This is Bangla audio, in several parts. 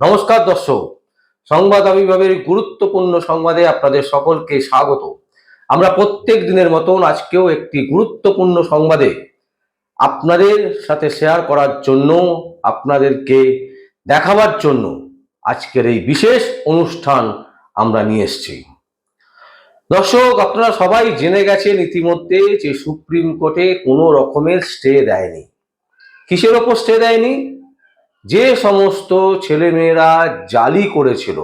নমস্কার দর্শক। সংবাদ আবির্ভাবের গুরুত্বপূর্ণ সংবাদে আপনাদের সকলকে স্বাগত। আমরা প্রত্যেক দিনের মতন আজকেও একটি গুরুত্বপূর্ণ সংবাদে আপনাদের সাথে শেয়ার করার জন্য, আপনাদেরকে দেখাবার জন্য আজকের এই বিশেষ অনুষ্ঠান আমরা নিয়ে এসেছি। দর্শক, আপনারা সবাই জেনে গেছেন ইতিমধ্যে যে সুপ্রিম কোর্টে কোনো রকমের স্টে দেয়নি। কিসের ওপর স্টে দেয়নি? যে সমস্ত ছেলেমেয়েরা জালি করেছিল,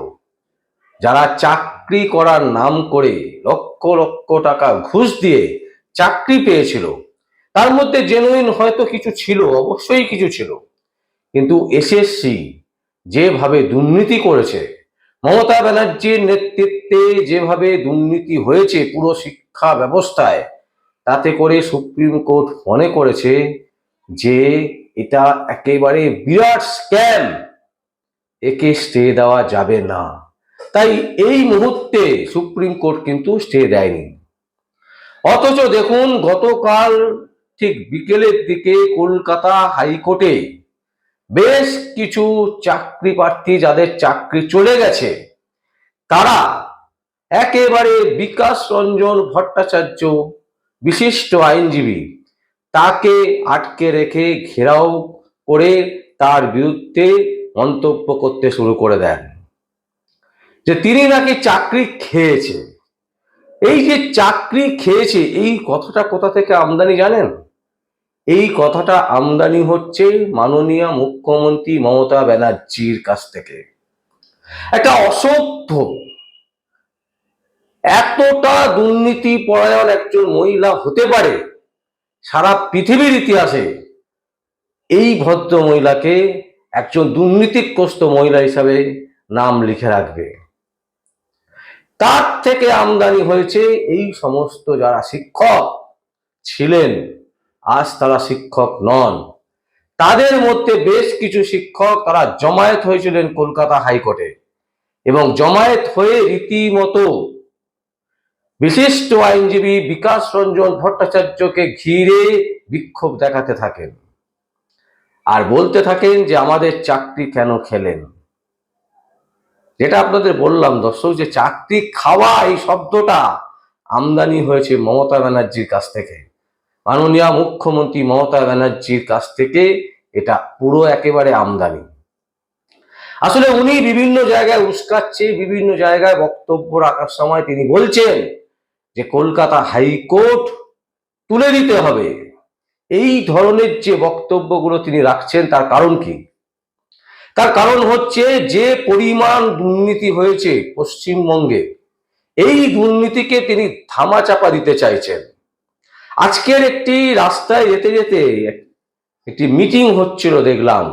যারা চাকরি করার নাম করে লক্ষ লক্ষ টাকা ঘুষ দিয়ে চাকরি পেয়েছিল, তার মধ্যে জেনুইন হয়তো কিছু ছিল, অবশ্যই কিছু ছিল। কিন্তু এসএসসি যেভাবে দুর্নীতি করেছে, মমতা ব্যানার্জির নেতৃত্বে যেভাবে দুর্নীতি হয়েছে পুরো শিক্ষা ব্যবস্থায়, তাতে করে সুপ্রিম কোর্ট মনে করেছে যে এটা একেবারে বিরাট স্ক্যাম একে স্টে দেওয়া যাবে না। তাই এই মুহূর্তে সুপ্রিম কোর্ট কিন্তু স্টে দেয়নি। অথচ দেখুন, গতকাল ঠিক বিকেলের দিকে কলকাতা হাইকোর্টে বেশ কিছু চাকরি প্রার্থী যাদের চাকরি চলে গেছে, তারা একেবারে বিকাশ রঞ্জন ভট্টাচার্য, বিশিষ্ট আইনজীবী তাকে আটকে রেখে ঘেরাও করে তার বিরুদ্ধে মন্তব্য করতে শুরু করে দেন। যে তিনি নাকি চাকরি খেয়েছে। এই যে চাকরি খেয়েছে, এই কথাটা কোথা থেকে আমদানি জানেন? এই কথাটা আমদানি হচ্ছে মাননীয় মুখ্যমন্ত্রী মমতা ব্যানার্জির কাছ থেকে। একটা অসভ্য, এতটা দুর্নীতি পরায়ণ একজন মহিলা হতে পারে সারা পৃথিবীর ইতিহাসে এই ভদ্র মহিলাকে একজন দুর্নীতিগ্রস্ত মহিলা হিসাবে নাম লিখে রাখবে। তার থেকে আমদানি হয়েছে এই সমস্ত যারা শিক্ষক ছিলেন, আজ তারা শিক্ষক নন। তাদের মধ্যে বেশ কিছু শিক্ষক তারা জমায়েত হয়েছিলেন কলকাতা হাইকোর্টে এবং জমায়েত হয়ে রীতিমতো বিশিষ্ট আইনজীবী বিকাশ রঞ্জন ভট্টাচার্যকে ঘিরে বিক্ষোভ দেখাতে থাকেন। আর বলতে থাকেন যে, আমাদের চাকরি কেন খেলেন? যেটা আপনাদের বললাম, দর্শক, যে চাকরি খাওয়া এই শব্দটা আমদানি হয়েছে মমতা ব্যানার্জির কাছ থেকে। মাননীয় মুখ্যমন্ত্রী মমতা ব্যানার্জির কাছ থেকে এটা পুরো একেবারে আমদানি। আসলে উনি বিভিন্ন জায়গায় উস্কাচ্ছে, বিভিন্ন জায়গায় বক্তব্য রাখার সময় তিনি বলছেন যে কলকাতা হাইকোর্ট তুলে দিতে হবে। এই ধরনের যে বক্তব্যগুলো তিনি রাখছেন, তার কারণ কি? তার কারণ হচ্ছে যে পরিমাণ দুর্নীতি হয়েছে পশ্চিমবঙ্গে, এই দুর্নীতিকে তিনি ধামাচাপা দিতে চাইছেন। আজকের একটি রাস্তায় যেতে যেতে একটি মিটিং হচ্ছিল, দেখলাম,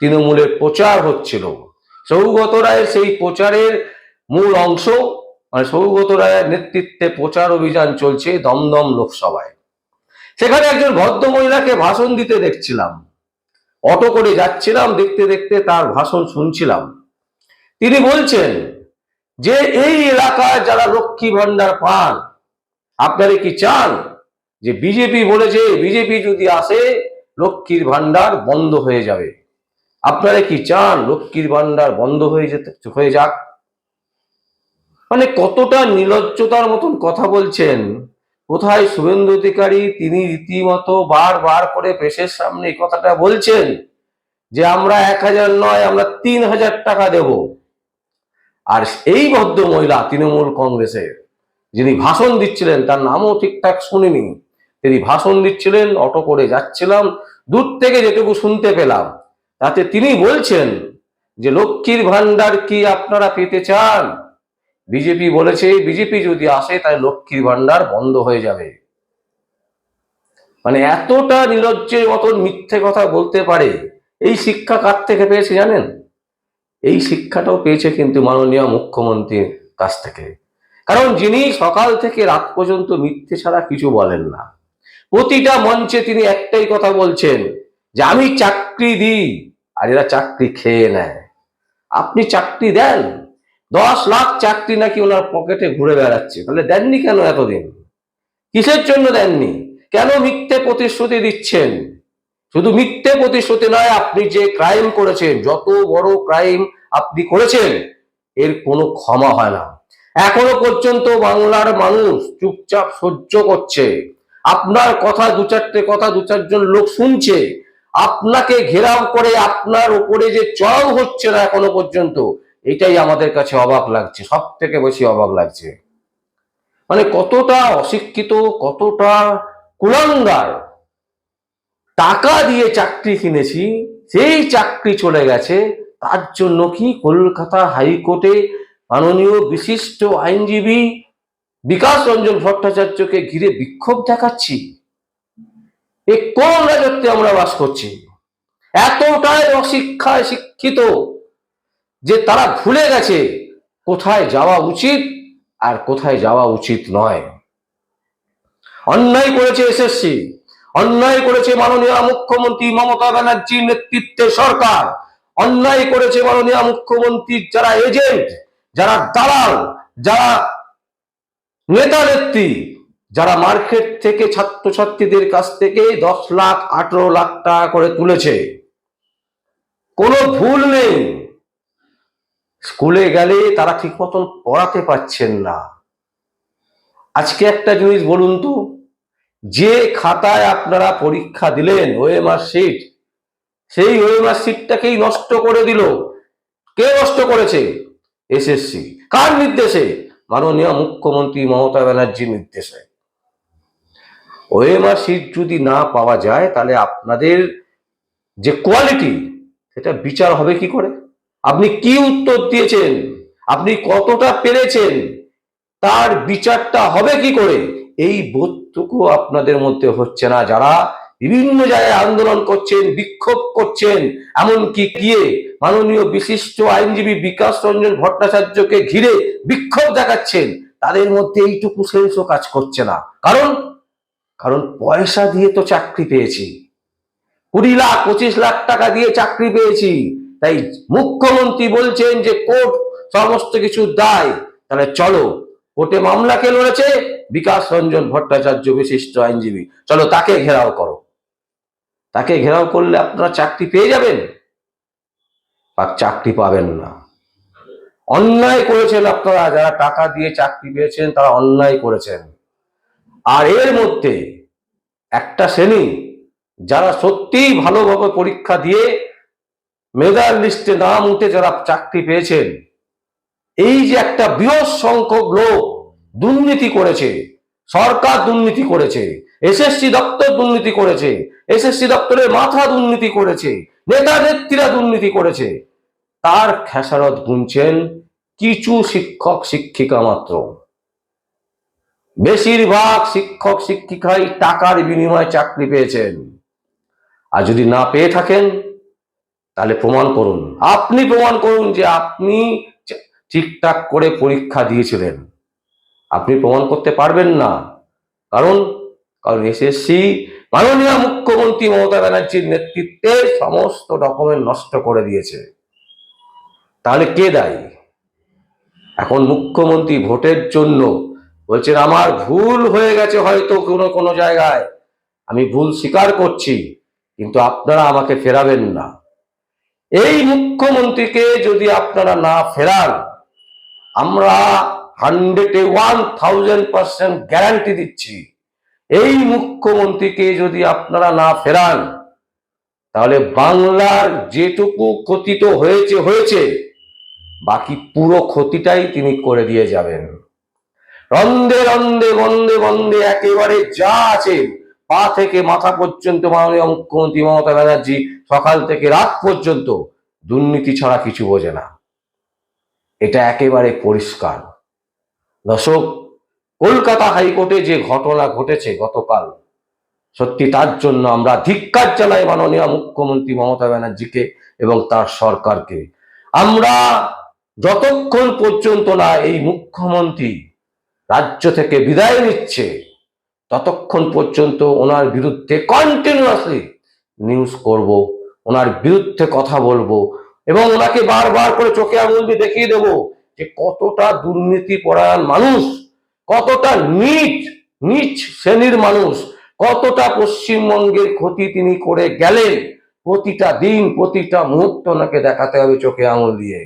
তৃণমূলের প্রচার হচ্ছিল। সৌগত রায়ের সেই প্রচারের মূল অংশ মানে সৌগত রায়ের নেতৃত্বে প্রচার অভিযান চলছে দমদম লোকসভায়। সেখানে একজন ভদ্র মহিলাকে ভাষণ দিতে দেখছিলাম। অটো করে যাচ্ছিলাম, দেখতে দেখতে তার ভাষণ শুনছিলাম। তিনি বলছেন, যে এই এলাকায় যারা লক্ষ্মী ভান্ডার পান, আপনারা কি চান যে বিজেপি বলেছে, বিজেপি যদি আসে, লক্ষ্মীর ভান্ডার বন্ধ হয়ে যাবে? আপনারা কি চান লক্ষ্মীর ভান্ডার বন্ধ হয়ে যেতে, হয়ে যাক? মানে কতটা নির্লজ্জতার মতন কথা বলছেন? কোথায় শুভেন্দু অধিকারী? তিনি রীতিমতো বারবার করে প্রেসের সামনে এই কথাটা বলছেন যে আমরা এক হাজার নয়, আমরা তিন হাজার টাকা দেব। আর এই ভদ্র মহিলা তৃণমূল কংগ্রেসের যিনি ভাষণ দিচ্ছিলেন, তার নামও ঠিকঠাক শুনিনি। তিনি ভাষণ দিচ্ছিলেন, অটো করে যাচ্ছিলাম, দূর থেকে যেটুকু শুনতে পেলাম। তাতে তিনি বলছেন যে, লক্ষ্মীর ভান্ডার কি আপনারা পেতে চান? বিজেপি বলেছে বিজেপি যদি আসে, তাহলে লক্ষ্মীর ভান্ডার বন্ধ হয়ে যাবে। মানে এতটা নির্লজ্জের মতন মিথ্যে কথা বলতে পারে, এই শিক্ষা কার থেকে পেয়েছে জানেন? এই শিক্ষাটাও পেয়েছে কিন্তু মাননীয় মুখ্যমন্ত্রীর কাছ থেকে। কারণ যিনি সকাল থেকে রাত পর্যন্ত মিথ্যে ছাড়া কিছু বলেন না। প্রতিটা মঞ্চে তিনি একটাই কথা বলছেন, যে আমি চাকরি দিই, আর এরা চাকরি খেয়ে নেয়। আপনি চাকরি দেন দশ লাখ চাকরি নাকি ওনার পকেটে ঘুরে বেড়াচ্ছে। তাহলে দেননি কেন এতদিন? কিসের জন্য দেননি? কেন মিথ্যে প্রতিশ্রুতি দিচ্ছেন? শুধু মিথ্যে প্রতিশ্রুতি নয়, আপনি যে ক্রাইম করেছেন, যত বড় ক্রাইম আপনি করেছেন, এর কোনো ক্ষমা হয় না। এখনও পর্যন্ত বাংলার মানুষ চুপচাপ সহ্য করছে। আপনার কথা দু চারটে কথা দু চারজন লোক শুনছে। আপনাকে ঘেরাও করে আপনার উপরে যে চড়াও হচ্ছে না এখনও পর্যন্ত এটাই আমাদের কাছে অবাক লাগছে সব থেকে বেশি অবাক লাগছে। মানে কতটা অশিক্ষিত, কতটা কুলাঙ্গার। টাকা দিয়ে চাকরি কিনেছি, সেই চাকরি চলে গেছে, তার জন্য কি কলকাতা হাইকোর্টে মাননীয় বিশিষ্ট আইনজীবী বিকাশ রঞ্জন ভট্টাচার্যকে ঘিরে বিক্ষোভ দেখাচ্ছি? এ কোন রাজত্বে আমরা বাস করছি? এতটাই অশিক্ষায় শিক্ষিত যে তারা ভুলে গেছে কোথায় যাওয়া উচিত আর কোথায় যাওয়া উচিত নয়। অন্যায় করেছে এসএসসি, অন্যায় করেছে মাননীয় মুখ্যমন্ত্রী মমতা ব্যানার্জির নেতৃত্বে সরকার, অন্যায় করেছে মাননীয় মুখ্যমন্ত্রীর যারা এজেন্ট, যারা দালাল, যারা নেতা নেত্রী, যারা মার্কেট থেকে ছাত্রছাত্রীদের কাছ থেকে দশ লাখ, আঠারো লাখ টাকা করে তুলেছে। কোনো ভুল নেই। স্কুলে গেলে তারা ঠিক মতন পড়াতে পারছেন না। আজকে একটা জিনিস বলুন তো, যে খাতায় আপনারা পরীক্ষা দিলেন ওএমআর শিট সেই ওএমআর শিটটাকেই নষ্ট করে দিল। কে নষ্ট করেছে? এসএসসি কার নির্দেশে? মাননীয় মুখ্যমন্ত্রী মমতা ব্যানার্জির নির্দেশে। ওএমআর শিট যদি না পাওয়া যায়, তাহলে আপনাদের যে কোয়ালিটি সেটা বিচার হবে কি করে? আপনি কি উত্তর দিয়েছেন? আপনি কতটা পেরেছেন? তার বিচারটা হবে কি করে? এই বোধটুকু আপনাদের মধ্যে হচ্ছে না। যারা বিভিন্ন জায়গায় আন্দোলন করছেন, বিক্ষোভ করছেন, এমনকি গিয়ে মাননীয় বিশিষ্ট আইনজীবী বিকাশ রঞ্জন ভট্টাচার্যকে ঘিরে বিক্ষোভ দেখাচ্ছেন, তাদের মধ্যে এইটুকু সেন্সও কাজ করছে না। কারণ কারণ পয়সা দিয়ে তো চাকরি পেয়েছি। কুড়ি লাখ, পঁচিশ লাখ টাকা দিয়ে চাকরি পেয়েছি। তাই মুখ্যমন্ত্রী বলছেন যে কোর্ট সমস্ত কিছু দায়। তাহলে চলো, কোর্টে মামলা কে লড়েছে বিকাশ রঞ্জন ভট্টাচার্য বিশিষ্ট আইনজীবী। চলো, তাকে ঘেরাও করো। তাকে ঘেরাও করলে আপনারা চাকরি পেয়ে যাবেন। আর চাকরি পাবেন না। অন্যায় করেছেন আপনারা, যারা টাকা দিয়ে চাকরি পেয়েছেন, তারা অন্যায় করেছেন। আর এর মধ্যে একটা শ্রেণি, যারা সত্যিই ভালোভাবে পরীক্ষা দিয়ে মেধার লিস্টে নাম উঠে যারা চাকরি পেয়েছেন, এই যে একটা বৃহৎ সংখ্যক লোক দুর্নীতি করেছে, সরকার দুর্নীতি করেছে এসএসসি দপ্তর দুর্নীতি করেছে এসএসসি দপ্তরের মাথা দুর্নীতি করেছে, নেতা নেত্রীরা দুর্নীতি করেছে, তার খেসারত গুনছেন কিছু শিক্ষক শিক্ষিকা মাত্র। বেশিরভাগ শিক্ষক শিক্ষিকাই টাকার বিনিময়ে চাকরি পেয়েছেন। আর যদি না পেয়ে থাকেন তাহলে প্রমাণ করুন। আপনি প্রমাণ করুন যে আপনি ঠিকঠাক করে পরীক্ষা দিয়েছিলেন। আপনি প্রমাণ করতে পারবেন না। কারণ কারণ এসএসসি মাননীয় মুখ্যমন্ত্রী মমতা ব্যানার্জির নেতৃত্বে সমস্ত ডকুমেন্ট নষ্ট করে দিয়েছে। তাহলে কে দায়ী? এখন মুখ্যমন্ত্রী ভোটের জন্য বলছেন, আমার ভুল হয়ে গেছে হয়তো কোনো কোনো জায়গায়। আমি ভুল স্বীকার করছি, কিন্তু আপনারা আমাকে ফেরাবেন না। এই মুখ্যমন্ত্রীকে যদি আপনারা না ফেরান, আমরা হান্ড্রেডে ওয়ান থাউজেন্ড পার্সেন্ট গ্যারান্টি দিচ্ছি। এই মুখ্যমন্ত্রীকে যদি আপনারা না ফেরান, তাহলে বাংলার যেটুকু ক্ষতিত হয়েছে হয়েছে, বাকি পুরো ক্ষতিটাই তিনি করে দিয়ে যাবেন। রন্ধে রন্ধে বন্ধে বন্ধে একেবারে যা আছে পা থেকে মাথা পর্যন্ত মাননীয় মুখ্যমন্ত্রী মমতা ব্যানার্জি সকাল থেকে রাত পর্যন্ত দুর্নীতি ছাড়া কিছু বোঝে না। এটা একেবারে পরিষ্কার। দর্শক, কলকাতা হাইকোর্টে যে ঘটনা ঘটেছে গতকাল, সত্যি তার জন্য আমরা ধিক্কার চালাই মাননীয় মুখ্যমন্ত্রী মমতা ব্যানার্জিকে এবং তার সরকারকে। আমরা যতক্ষণ পর্যন্ত না এই মুখ্যমন্ত্রী রাজ্য থেকে বিদায় নিচ্ছে ততক্ষণ পর্যন্ত ওনার বিরুদ্ধে কন্টিনিউয়াসলি নিউজ করব, ওনার বিরুদ্ধে কথা বলব এবং ওনাকে বারবার করে চোখে আঙুল দিয়ে দেখিয়ে দেব যে কতটা দুর্নীতি পরায়ণ মানুষ, কতটা নিচ নিচ শ্রেণির মানুষ, কতটা পশ্চিমবঙ্গের ক্ষতি তিনি করে গেলেন। প্রতিটা দিন, প্রতিটা মুহূর্ত ওনাকে দেখাতে হবে চোখে আঙুল দিয়ে।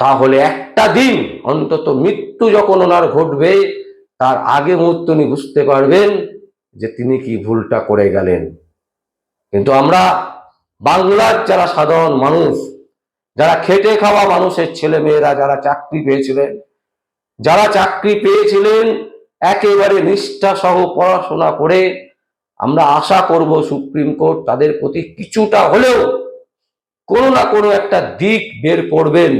তাহলে একটা দিন অন্তত মৃত্যু যখন ওনার ঘটবে তার আগে মুহূর্ত উনি বুঝতে পারবেন যে তিনি কি ভুলটা করে গেলেন। কিন্তু আমরা বাংলার যারা সাধারণ মানুষ, যারা খেটে খাওয়া মানুষের ছেলে মেয়েরা যারা চাকরি পেয়েছিলেন, যারা চাকরি পেয়েছিলেন, একেবারে নিষ্ঠা সহ পড়াশোনা করে, আমরা আশা করব সুপ্রিম কোর্ট তাদের প্রতি কিছুটা হলেও কোনো না কোনো একটা দিক বের করবেন,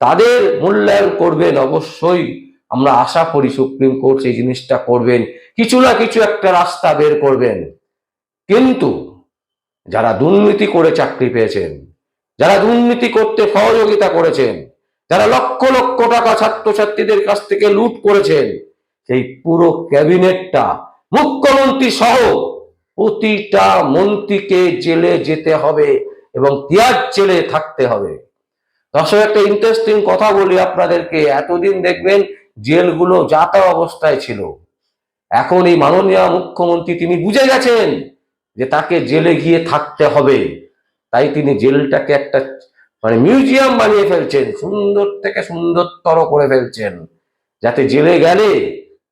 তাদের মূল্যায়ন করবেন অবশ্যই। আমরা আশা করি সুপ্রিম কোর্ট সেই জিনিসটা করবেন। কিছু না কিছু একটা রাস্তা বের করবেন। কিন্তু যারা দুর্নীতি করে চাকরি পেয়েছেন, যারা দুর্নীতি করতে সহযোগিতা করেছেন, যারা লক্ষ লক্ষ টাকা ছাত্রছাত্রীদের কাছ থেকে লুট করেছেন, সেই পুরো ক্যাবিনেটটা মুখ্যমন্ত্রী সহ প্রতিটা মন্ত্রীকে জেলে যেতে হবে এবং তিয়াজ জেলে থাকতে হবে। দর্শক, একটা ইন্টারেস্টিং কথা বলি আপনাদেরকে। এতদিন দেখবেন জেলগুলো যাতা অবস্থায় ছিল। এখন এই মাননীয় মুখ্যমন্ত্রী তিনি বুঝে গেছেন যে তাকে জেলে গিয়ে থাকতে হবে। তাই তিনি জেলটাকে একটা মানে মিউজিয়াম বানিয়ে ফেলছেন, সুন্দর থেকে সুন্দরতর করে ফেলছেন, যাতে জেলে গেলে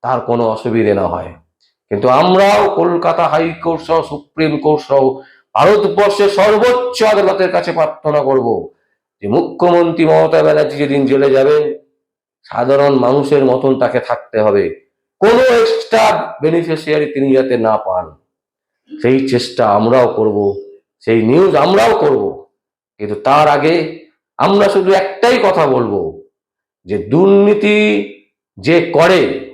তার কোনো অসুবিধে না হয়। কিন্তু আমরাও কলকাতা হাইকোর্ট সহ, সুপ্রিম কোর্ট সহ, ভারতবর্ষের সর্বোচ্চ আদালতের কাছে প্রার্থনা করব যে মুখ্যমন্ত্রী মমতা ব্যানার্জি যেদিন জেলে যাবেন সাধারণ মানুষের মতন তাকে থাকতে হবে। কোনো এক্সট্রা বেনিফিশিয়ারি তিনি যাতে না পান। সেই চেষ্টা আমরাও করব, সেই নিউজ আমরাও করব। কিন্তু তার আগে আমরা শুধু একটাই কথা বলব, যে দুর্নীতি যে করে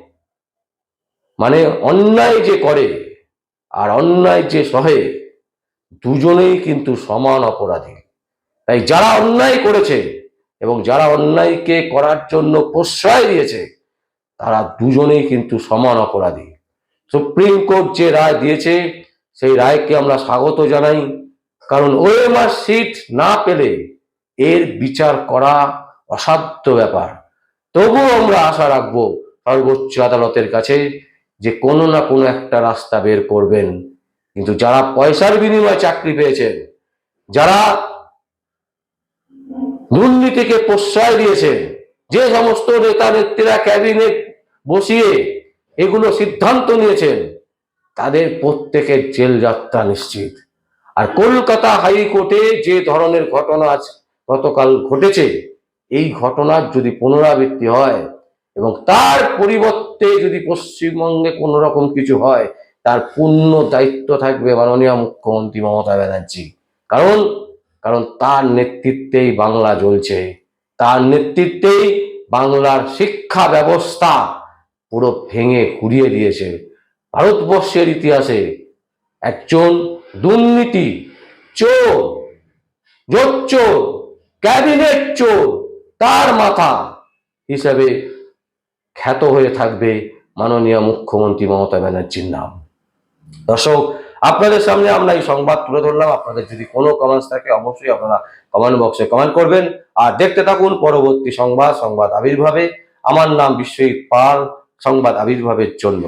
মানে অন্যায় যে করে আর অন্যায় যে সহে, দুজনেই কিন্তু সমান অপরাধী। তাই যারা অন্যায় করেছে এবং যারা অন্যায়কে করার জন্য প্রশ্রয় দিয়েছে, তারা দুজনেই কিন্তু সমান অপরাধী। সুপ্রিম কোর্ট যে রায় দিয়েছে, সেই রায়কে আমরা স্বাগত জানাই। কারণ ওএমআর সিট না পেলে এর বিচার করা অসাধ্য ব্যাপার। তবুও আমরা আশা রাখব সর্বোচ্চ আদালতের কাছে যে কোনো না কোনো একটা রাস্তা বের করবেন। কিন্তু যারা পয়সার বিনিময়ে চাকরি পেয়েছেন, যারা দুর্নীতিকে প্রশ্রয় দিয়েছেন। যে সমস্ত নেতা নেত্রীরা ক্যাবিনেট বসিয়ে এগুলো সিদ্ধান্ত নিয়েছেন, তাদের প্রত্যেকের জেল যাত্রা নিশ্চিত। আর কলকাতা হাইকোর্টে যে ধরনের ঘটনা গতকাল ঘটেছে, এই ঘটনার যদি পুনরাবৃত্তি হয় এবং তার পরিবর্তে যদি পশ্চিমবঙ্গে কোনো রকম কিছু হয়, তার পূর্ণ দায়িত্ব থাকবে মাননীয় মুখ্যমন্ত্রী মমতা ব্যানার্জি। কারণ কারণ তার নেতৃত্বেই বাংলা জ্বলছে। তার নেতৃত্বেই বাংলার শিক্ষা ব্যবস্থা পুরো ভেঙে ঘুরিয়ে দিয়েছে। ভারতবর্ষের ইতিহাসে একজন দুর্নীতি চোর জোচ্চোর ক্যাবিনেট চোর তার মাথা হিসাবে খ্যাত হয়ে থাকবে মাননীয় মুখ্যমন্ত্রী মমতা ব্যানার্জির নাম। দর্শক আপনাদের সামনে আমরা এই সংবাদ তুলে ধরলাম। আপনাদের যদি কোনো কমেন্টস থাকে, অবশ্যই আপনারা কমেন্ট বক্সে কমেন্ট করবেন। আর দেখতে থাকুন পরবর্তী সংবাদ সংবাদ আবির্ভাবে। আমার নাম বিশ্বজিৎ পাল, সংবাদ আবির্ভাবের জন্য।